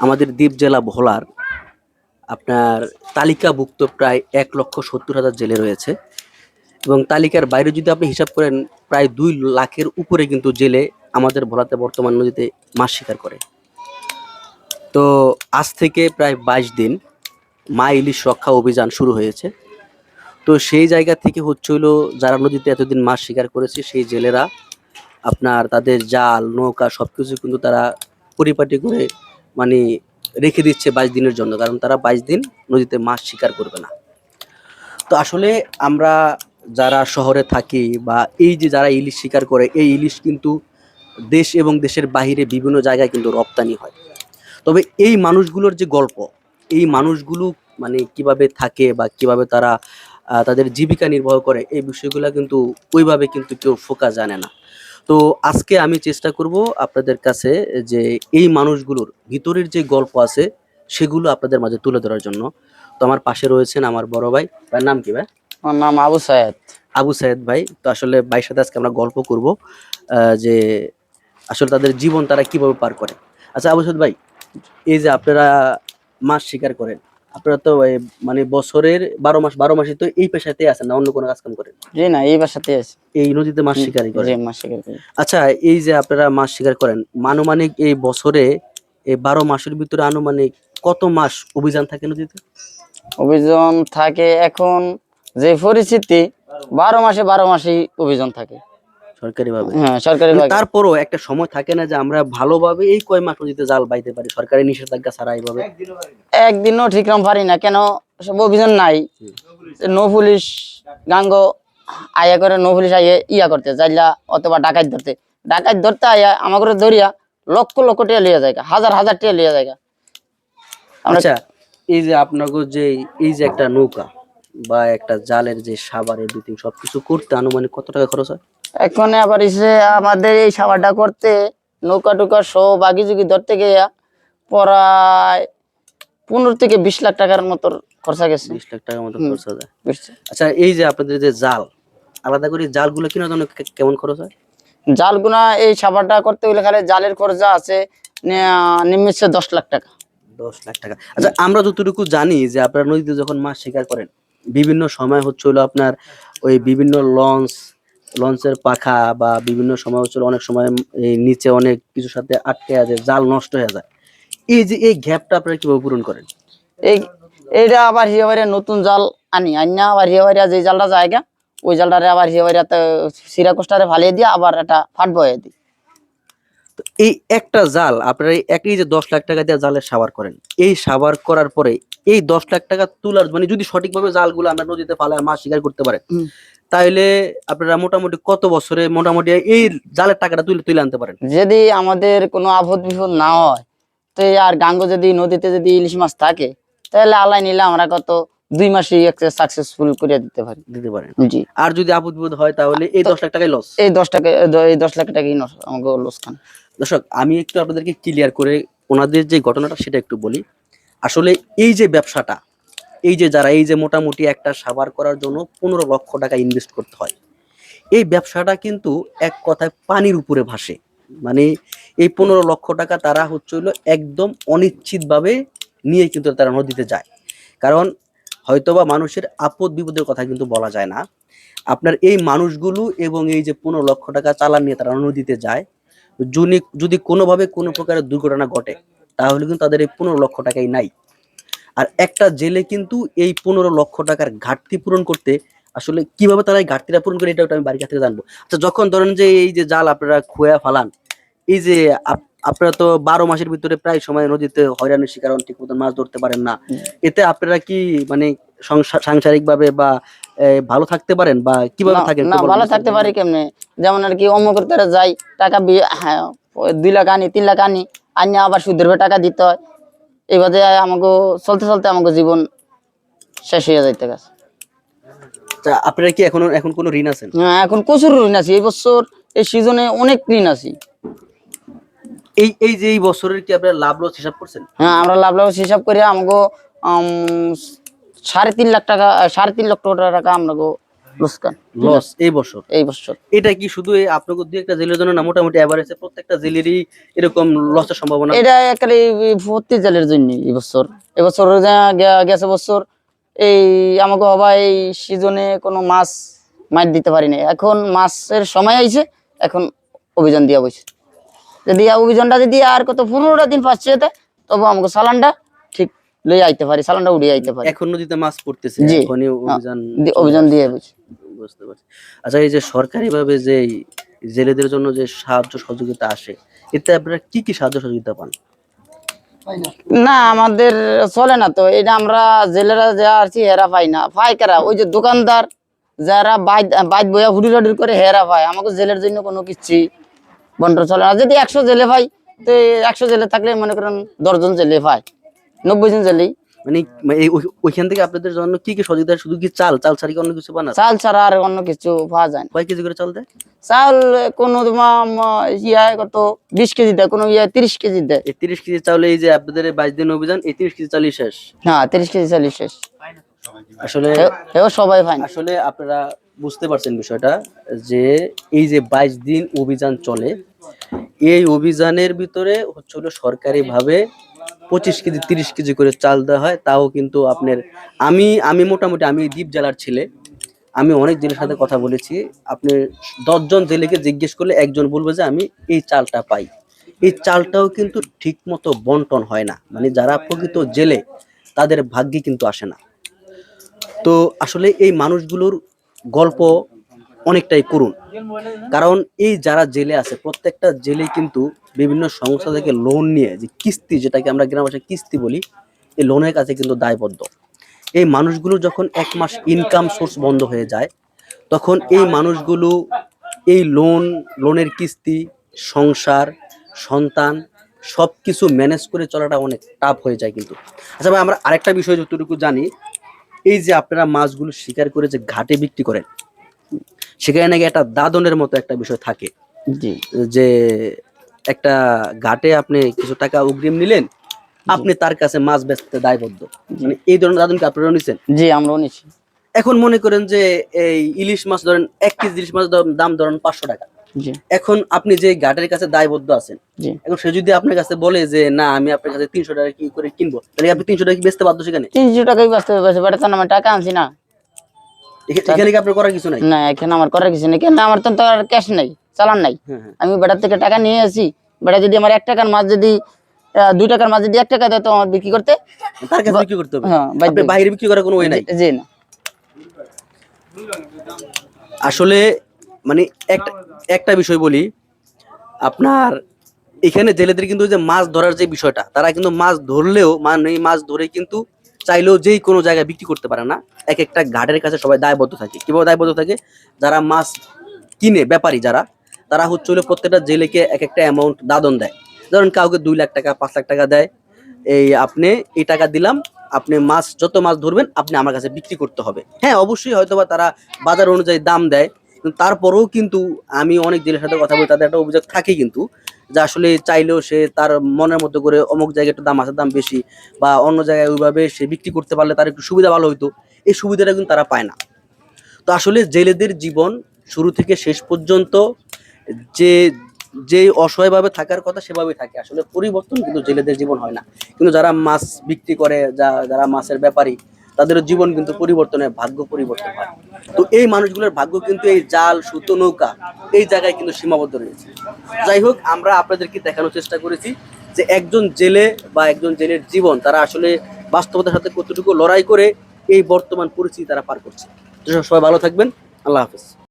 আমাদের দ্বীপ জেলা ভোলার আপনার তালিকাভুক্ত প্রায় এক লক্ষ সত্তর হাজার জেলে রয়েছে। এবং তালিকার বাইরে যদি আপনি হিসাব করেন, প্রায় দুই লাখের উপরে কিন্তু জেলে আমাদের ভোলাতে বর্তমান নদীতে মাছ শিকার করে। তো আজ থেকে প্রায় বাইশ দিন মা ইলিশ রক্ষা অভিযান শুরু হয়েছে। তো সেই জায়গা থেকে হচ্ছে হলো, যারা নদীতে এতদিন মাছ শিকার করেছে, সেই জেলেরা আপনার তাদের জাল, নৌকা সব কিছু কিন্তু তারা পরিপাটি করে মানে রেখে দিচ্ছে বাইশ দিনের জন্য, কারণ তারা বাইশ দিন নদীতে মাছ শিকার করবে না। তো আসলে আমরা যারা শহরে থাকি বা এই যে যারা ইলিশ শিকার করে, এই ইলিশ কিন্তু দেশ এবং দেশের বাইরে বিভিন্ন জায়গায় কিন্তু রপ্তানি হয়। তবে এই মানুষগুলোর যে গল্প, এই মানুষগুলো মানে কীভাবে থাকে বা কীভাবে তারা তাদের জীবিকা নির্বাহ করে, এই বিষয়গুলো কিন্তু ওইভাবে কিন্তু কেউ ফোকা জানে না। তো আজকে আমি চেষ্টা করব আপনাদের কাছে যে এই মানুষগুলোর ভিতরের যে গল্প আছে সেগুলো আপনাদের মাঝে তুলে ধরার জন্য। তো আমার পাশে রয়েছেন আমার বড় ভাই। ভাইয়ের নাম কি ভাই? আমার নাম আবু সায়েদ। আবু সাইদ ভাই। তো আসলে ভাইয়ের সাথে আজকে আমরা গল্প করব যে আসলে তাদের জীবন তারা কীভাবে পার করে। আচ্ছা আবু সাইদ ভাই এই যে আপনারা মাছ শিকার করেন আপনারা তো মানে বছরের বারো মাস বারো মাসে তো এই পেশাতে আছেন না? অন্য কোনো কাজ কাম করেন? জি না এই পেশাতে আছে। এই নদীতে মাছ শিকারই জি করেন? মাস শিকার আচ্ছা এই যে আপনারা মাছ শিকার করেন মানমানিক এই বছরে এই বারো মাসের ভিতরে আনুমানিক কত মাস অভিযান থাকে নদীতে? অভিযান থাকে এখন যে পরিস্থিতি বারো মাসে বারো মাসেই অভিযান থাকে। সরকারি ভাবে হ্যাঁ তারপরও একটা সময় থাকে না যে আমরা ভালোভাবে এই কয় মাস নদীতে জাল বাইতে পারি সরকারি নিষেধাজ্ঞা ছাড়া এইভাবে। একদিনও পারি না কেন সব অভিযান নাই। নৌ পুলিশ গাঙ্গ আয়া করে নৌ পুলিশ আইয়ে ইয়া করতে যাইলা অথবা ডাকাত ধরতে। ডাকাত ধরতে আয়া আমাকে ধরিয়া লক্ষ লক্ষ টিয়া লিয়া যায় হাজার হাজার টিয়া লিয়া যায় আচ্ছা এই যে আপনাকে যে এই যে একটা নৌকা বা একটা জালের যে সাবারের বিটিং সবকিছু করতে আনুমানিক কত টাকা খরচ হয়? এখন আবার এসে আমাদের এই সাবারটা করতে নৌকা টুকা সব বাগি জুগি ধরতে গিয়ে প্রায় পনেরো থেকে বিশ লাখ টাকার মতো খরচা গেছে। বিশ লাখ টাকার মতো। খরচ বুঝছে। আচ্ছা এই যে আপনাদের যে জাল আলাদা করে জালগুলো কেনার জন্য কেমন খরচ হয়? জালগুনা এই সাবারটা করতে গেলে খালি জালের খরচা আছে নে- দশ লাখ টাকা। দশ লাখ টাকা। আচ্ছা আমরা যতটুকু জানি যে আপনারা নদীতে যখন মাছ শিকার করেন বিভিন্ন সময় হচ্ছে হলো আপনার ওই বিভিন্ন লঞ্চ লঞ্চের পাখা বা বিভিন্ন সময় হচ্ছে অনেক সময় এই নিচে অনেক কিছুর সাথে আটকে আছে জাল নষ্ট হয়ে যায়। এই যে এই গ্যাপটা আপনারা কীভাবে পূরণ করেন? এই এইটা আবার হিয়াবাড়ি নতুন জাল আনি। আনিয়া আবার হিয়াবাড়িয়া যে জালটা জায়গা ওই জালটারে আবার হিয়াবাড়িয়াতে সিরা কোস্টারে ফালিয়ে দিয়ে আবার এটা ফাট বয়ে দিই তো এই একটা জাল আপনারা একই যে দশ লাখ টাকা দিয়ে জালের সাবার করেন এই সাবার করার পরে এই দশ লাখ টাকা তোলার মানে যদি সঠিকভাবে জালগুলো আমরা নদীতে ফালায় মাছ শিকার করতে হুম। তাহলে আপনারা মোটামুটি কত বছরে মোটামুটি এই জালের টাকাটা তুলে তুলে আনতে পারেন? যদি আমাদের কোনো আপদ বিপদ না হয় তো আর গাঙ্গ যদি নদীতে যদি ইলিশ মাছ থাকে তাহলে আলাই নিলে আমরা কত দুই মাসে সাকসেসফুল করে দিতে পারি। দিতে পারেন। জি। আর যদি আপদ বিপদ হয় তাহলে এই দশ লাখ টাকাই লস এই দশ টাকা এই দশ লাখ টাকাই আমাকে লোসখান দর্শক আমি একটু আপনাদেরকে ক্লিয়ার করে ওনাদের যে ঘটনাটা সেটা একটু বলি। আসলে এই যে ব্যবসাটা এই যে যারা, এই যে মোটামুটি একটা সাবার করার জন্য পনেরো লক্ষ টাকা ইনভেস্ট করতে হয়। এই ব্যবসাটা কিন্তু এক কথায় পানির উপরে ভাসে। মানে এই পনেরো লক্ষ টাকা তারা হচ্ছে একদম অনিশ্চিতভাবে নিয়ে কিন্তু তারা নদীতে যায়। কারণ হয়তোবা মানুষের আপদ বিপদের কথা কিন্তু বলা যায় না। আপনার এই মানুষগুলো এবং এই যে পনেরো লক্ষ টাকা চালান নিয়ে তারা নদীতে যায়, যদি যদি কোনোভাবে কোনো প্রকারের দুর্ঘটনা ঘটে, তাহলে কিন্তু তাদের এই পনেরো লক্ষ টাকাই নাই। আর একটা জেলে কিন্তু এই পনেরো লক্ষ টাকার ঘাটতি পূরণ করতে আসলে কীভাবে তারা এই ঘাটতিটা পূরণ করে এটা আমি বাড়ির কাছ থেকে জানব। আচ্ছা যখন ধরেন যে এই যে জাল আপনারা খোয়া ফালান এই যে আপনারা তো বারো মাসের ভিতরে প্রায় সময় নদীতে হয়রানির শিকার হন ঠিক মতন মাছ ধরতে পারেন না। এতে আপনারা কি মানে সাংসারিক ভাবে বা ভালো থাকতে পারেন বা কীভাবে থাকেন না ভালো থাকতে পারি কেমনে? যেমন আর কি অমুকের তারা যাই টাকা হ্যাঁ, দুই লাখ আনি তিন লাখ আনি আনিয়া আবার সুদের টাকা দিতে হয়। এইভাবে আমাকে চলতে চলতে আমাকে জীবন শেষ হয়ে যাইতে গেছে। আপনারা কি এখন এখন কোনো ঋণ আছেন? হ্যাঁ, এখন প্রচুর ঋণ আছে। এই বছর এই সিজনে অনেক ঋণ আছি। এই এই যে এই বছরের কি আপনারা লাভ লস হিসাব করছেন? হ্যাঁ আমরা লাভ লাভ হিসাব করে আমাকে সাড়ে তিন লাখ টাকা সাড়ে তিন লক্ষ টাকা আমাকে লোসকান। লস এই বছর। এই বছর। এটা কি শুধু এই আপনাকে দুই একটা জেলের জন্য না মোটামুটি এভারেজে প্রত্যেকটা জেলেরই এরকম লসের সম্ভাবনা? এটা একালি ভর্তি জেলের জন্য এবছর যা গে- গেছে বছর এই আমাকে হবা এই সিজনে কোনো মাছ মাছ দিতে পারি না এখন মাছের সময় আইছে এখন অভিযান দিয়া বসে যদি অভিযানটা যদি আর কত পনেরোটা দিন পাচ্ছে এতে তবে আমাকে সালানটা লই আইতে পারি সালানটা উড়িয়ে আইতে পারি। এখন নদীতে মাছ পড়তেছে। এখনই অভিযান অভিযান দিয়ে বুঝতে পারছি। আচ্ছা এই যে সরকারি ভাবে যে জেলেদের জন্য যে সাহায্য সহযোগিতা আসে এতে আপনারা কি কি সাহায্য সহযোগিতা পান? না আমাদের চলে না তো এটা আমরা জেলেরা যা আছি হেরা পাই না। পাই কারা? ওই যে দোকানদার যারা বাইদ বাইদ বইয়া হুডি করে হেরা পায়। আমাকে জেলের জন্য কোনো কিছু বন্টন চলে না। যদি একশো জেলে পাই তো একশো জেলে থাকলে মনে করেন দশজন জেলে পায়। নব্বই জন জেলেই মানে ওইখান থেকে আপনাদের জন্য কি কি সহযোগিতা শুধু কি চাল? চাল ছাড়া কি অন্য কিছু পান চাল ছাড়া আর অন্য কিছু পাওয়া যায় কয় কেজি করে চাল দেয়? চাল কোনো ইয়া কত? বিশ কেজি দেয় কোনো ইয়া তিরিশ কেজি দেয়। এই তিরিশ কেজি চাউলে এই যে আপনাদের বাইশ দিন অভিযান এই তিরিশ কেজি চালই শেষ? হ্যাঁ তিরিশ কেজি চালিশ শেষ। আসলে এও সবাই পায় না। আসলে আপনারা বুঝতে পারছেন বিষয়টা যে এই যে বাইশ দিন অভিযান চলে এই অভিযানের ভিতরে হচ্ছে হলো সরকারি ভাবে পঁচিশ কেজি, তিরিশ কেজি করে চাল দেওয়া হয়, তাও কিন্তু আপনার, আমি আমি মোটামুটি, আমি দ্বীপ জেলার ছেলে, আমি অনেক জেলের সাথে কথা বলেছি আপনি দশজন জেলেকে জিজ্ঞেস করলে একজন বলবে যে আমি এই চালটা পাই। এই চালটাও কিন্তু ঠিক মতো বন্টন হয় না মানে যারা প্রকৃত জেলে, তাদের ভাগ্যে কিন্তু আসে না। তো আসলে এই মানুষগুলোর গল্প অনেকটাই করুন। কারণ এই যারা জেলে আছে, প্রত্যেকটা জেলে কিন্তু বিভিন্ন সংস্থা থেকে লোন নিয়ে যে কিস্তি যেটাকে আমরা গ্রাম ভাষায় কিস্তি বলি, এই লোনের কাছে কিন্তু দায়বদ্ধ। এই মানুষগুলো যখন এক মাস ইনকাম সোর্স বন্ধ হয়ে যায়, তখন এই মানুষগুলো এই লোন লোনের কিস্তি, সংসার, সন্তান সব কিছু ম্যানেজ করে চলাটা অনেক টাফ হয়ে যায় কিন্তু। আচ্ছা ভাই, আমরা আরেকটা বিষয় যতটুকু জানি, এই যে আপনারা মাছগুলো শিকার করে যে ঘাটে বিক্রি করেন সেখানে নাকি একটা দাদনের মতো একটা বিষয় থাকে। জি। যে একটা ঘাটে আপনি কিছু টাকা অগ্রিম নিলেন আপনি তার কাছে মাছ বেচতে দায়বদ্ধ। মানে এই ধরনের দাদনকে আপনারা নিছেন? জি আমরাও নিচ্ছি এখন মনে করেন যে এই ইলিশ মাছ ধরেন এক কেজি ইলিশ মাছ দাম- ধরেন পাঁচশো টাকা। এখন আপনি যে ঘাটের কাছে দায়বদ্ধ আছেন এখন সে যদি আপনার কাছে বলে যে না আমি আপনার কাছে তিনশো টাকা কি করে কিনবো? তাহলে আপনি তিনশো টাকা কি বেচতে বাধ্য সেখানে? তিনশো টাকাই বাঁচতে আমার টাকা আনছি না। এখানে কি আপনার করার কিছু নাই? না এখানে আমার করার কিছু নেই। কেন? আমার তো আর ক্যাশ নাই চালান নাই। হ্যাঁ হ্যাঁ। আমি বেটার থেকে টাকা নিয়ে আসি। বেটা যদি আমার এক টাকার মাছ যদি দুই টাকার মাছ যদি এক টাকা দেয় তো আমার বিক্রি করতে তার কাছে বিক্রি করতে হবে। হ্যাঁ বাইরে বিক্রি করার কোনো ওয়ে নাই? জি না। আসলে মানে একটা একটা বিষয় বলি আপনার এখানে জেলেদের কিন্তু যে মাছ ধরার যে বিষয়টা তারা কিন্তু মাছ ধরলেও মানে মাছ ধরে কিন্তু চাইলেও যেই কোনো জায়গায় বিক্রি করতে পারে না, এক একটা ঘাটের কাছে সবাই দায়বদ্ধ থাকে। কীভাবে দায়বদ্ধ থাকে? যারা মাছ কিনে, ব্যাপারী যারা, তারা হচ্ছে হলো প্রত্যেকটা জেলেকে এক একটা অ্যামাউন্ট দাদন দেয়। ধরুন কাউকে দুই লাখ টাকা, পাঁচ লাখ টাকা দেয়, এই আপনি এই টাকা দিলাম, আপনি মাছ, যত মাছ ধরবেন, আপনি আমার কাছে বিক্রি করতে হবে। হ্যাঁ অবশ্যই হয়তোবা তারা বাজার অনুযায়ী দাম দেয় তারপরেও কিন্তু আমি অনেক জেলের সাথে কথা বলি, তাদের একটা অভিযোগ থাকে কিন্তু যে আসলে চাইলেও সে তার মনের মতো করে অমুক জায়গায় একটু দাম আছে, দাম বেশি, বা অন্য জায়গায় ওইভাবে সে বিক্রি করতে পারলে তার একটু সুবিধা ভালো হইতো, এই সুবিধাটা কিন্তু তারা পায় না। তো আসলে জেলেদের জীবন শুরু থেকে শেষ পর্যন্ত যে যে অসহায়ভাবে থাকার কথা সেভাবেই থাকে। আসলে পরিবর্তন কিন্তু জেলেদের জীবন হয় না। কিন্তু যারা মাছ বিক্রি করে, যা, যারা মাছের ব্যাপারী তাদের জীবন কিন্তু পরিবর্তনের ভাগ্য পরিবর্তন হয়। তো এই মানুষগুলোর ভাগ্য কিন্তু এই জাল, সুতো, নৌকা, এই জায়গায় কিন্তু সীমাবদ্ধ রয়েছে। যাই হোক, আমরা আপনাদেরকে দেখানোর চেষ্টা করেছি যে একজন জেলে বা একজন জেলের জীবন তারা আসলে বাস্তবতার সাথে কতটুকু লড়াই করে এই বর্তমান পরিস্থিতি তারা পার করছে। সবাই ভালো থাকবেন। আল্লাহ হাফেজ।